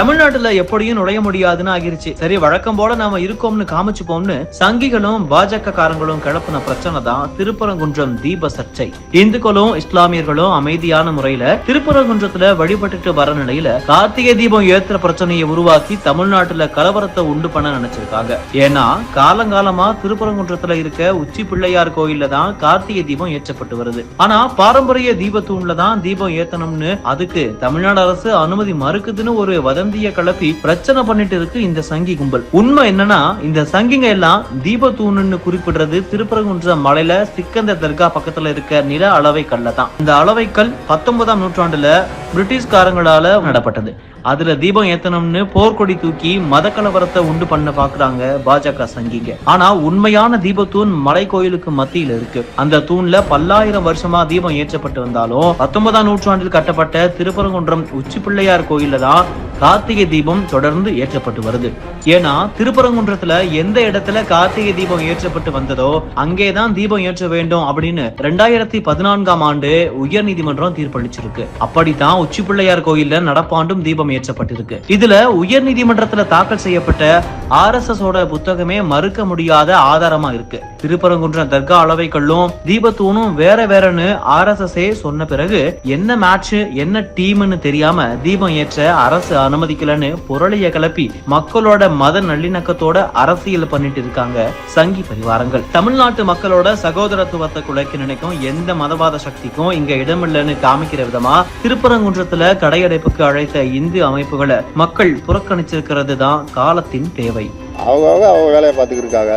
தமிழ்நாட்டுல எப்படியும் நுழைய முடியாதுன்னு ஆகிருச்சு. சரி வழக்கம் போல நாம இருக்கோம்னு காமிச்சுப்போம்னு சங்கிகளும் பாஜக காரங்களும் கிளப்பின பிரச்சனை தான் திருப்பரங்குன்றம் தீப சர்ச்சை. இந்துக்களும் இஸ்லாமியர்களும் அமைதியான முறையில திருப்பரங்குன்றத்துல வழிபட்டுட்டு வர நிலையில கார்த்திகை தீபம் ஏத்துற பிரச்சனையை உருவாக்கி தமிழ்நாட்டுல கலவரத்தை உண்டு பண்ண நினைச்சிருக்காங்க. ஏன்னா காலங்காலமா திருப்பரங்குன்றத்துல இருக்க உச்சி பிள்ளையார் கோயில்ல தான் கார்த்திகை தீபம் ஏற்றப்பட்டு வருது. ஆனா பாரம்பரிய தீபத்தூண்ல தான் தீபம் ஏத்தணும்னு அதுக்கு தமிழ்நாடு அரசு அனுமதி மறுக்குதுன்னு ஒரு வதந்திய கலப்பி பிரச்சனை பண்ணிட்டு இருக்கு இந்த சங்கி கும்பல். உண்மை என்னன்னா இந்த சங்கிங்க எல்லாம் தீபத்தூணுன்னு குறிப்பிடுறது திருப்பரங்குன்றம் மலையில சிக்கந்தர் தர்கா பக்கத்துல இருக்க நில அளவை கல்ல தான். இந்த அளவை கல் பத்தொன்பதாம் நூற்றாண்டுல பிரிட்டிஷ்காரங்களால நடப்பட்டது. அதுல தீபம் ஏத்தனம்னு போர்க்கொடி தூக்கி மத கலவரத்தை உண்டு பண்ண பாக்குறாங்க பாஜக சங்கிங்க ஆனா உண்மையான தீபத்தூண் மலை கோயிலுக்கு மத்தியில இருக்கு. அந்த தூண்ல பல்லாயிரம் வருஷமா தீபம் ஏற்றப்பட்டு வந்தாலும் பத்தொன்பதாம் நூற்றாண்டில் கட்டப்பட்ட திருப்பரங்குன்றம் உச்சி பிள்ளையார் கோயில்ல தான் கார்த்திகை தீபம் தொடர்ந்து ஏற்றப்பட்டு வருது. ஏன்னா திருப்பரங்குன்றத்துல எந்த இடத்துல கார்த்திகை தீபம் ஏற்றப்பட்டு வந்ததோ அங்கேதான் தீபம் ஏற்ற வேண்டும் அப்படின்னு ரெண்டாயிரத்தி பதினான்காம் ஆண்டு உயர் நீதிமன்றம் தீர்ப்பளிச்சிருக்கு. அப்படித்தான் உச்சி பிள்ளையார் கோயில்ல நடப்பாண்டும் தீபம் ஏற்றப்பட்டிருக்கு. இதுல உயர் நீதிமன்றத்துல தாக்கல் செய்யப்பட்ட ஆர்எஸ்எஸோட புத்தகமே மறுக்க முடியாத ஆதாரமா இருக்கு. திருப்பரங்குன்றம் தர்கா அளவைகளும் தீபத்தூணும் வேற வேறன்னு ஆர்எஸ்எஸ்ஏ சொன்ன பிறகு என்ன மேட்ச் என்ன டீம்னு தெரியாம தீபம் ஏற்ற அரசு அனுமதிக்கலன்னு பொருளைய கிளப்பி மக்களோட மத நல்லிணக்கத்தோட அரசியல் பண்ணிட்டு இருக்காங்க சங்கி பரிவாரங்கள். தமிழ்நாட்டு மக்களோட சகோதரத்துவத்தை குலைக்க நினைக்கும் எந்த மதவாத சக்திக்கும் இங்க இடமில்லைன்னு காமிக்கிற விதமா திருப்பரங்குன்றத்துல கடையடைப்புக்கு அழைத்த இந்து அமைப்புகளை மக்கள் புறக்கணிச்சிருக்கிறது தான் காலத்தின் தேவை. அவங்கவுங்க அவங்க வேலையை பார்த்துக்கிருக்காங்க.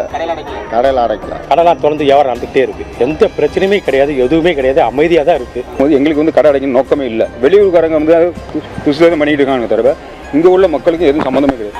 கடையில் அடைக்கல. கடலாம் திறந்து வியாபாரம் நடந்துகிட்டே இருக்கு. எந்த பிரச்சனையுமே கிடையாது எதுவுமே கிடையாது அமைதியாக தான் இருக்கு. போது எங்களுக்கு வந்து கடை அடைக்கணும் நோக்கமே இல்லை. வெளியூர்காரங்க வந்து புதுசுலேருந்து பண்ணிட்டு இருக்காங்க தவிர இங்கே உள்ள மக்களுக்கு எதுவும் சம்மந்தமே கிடையாது.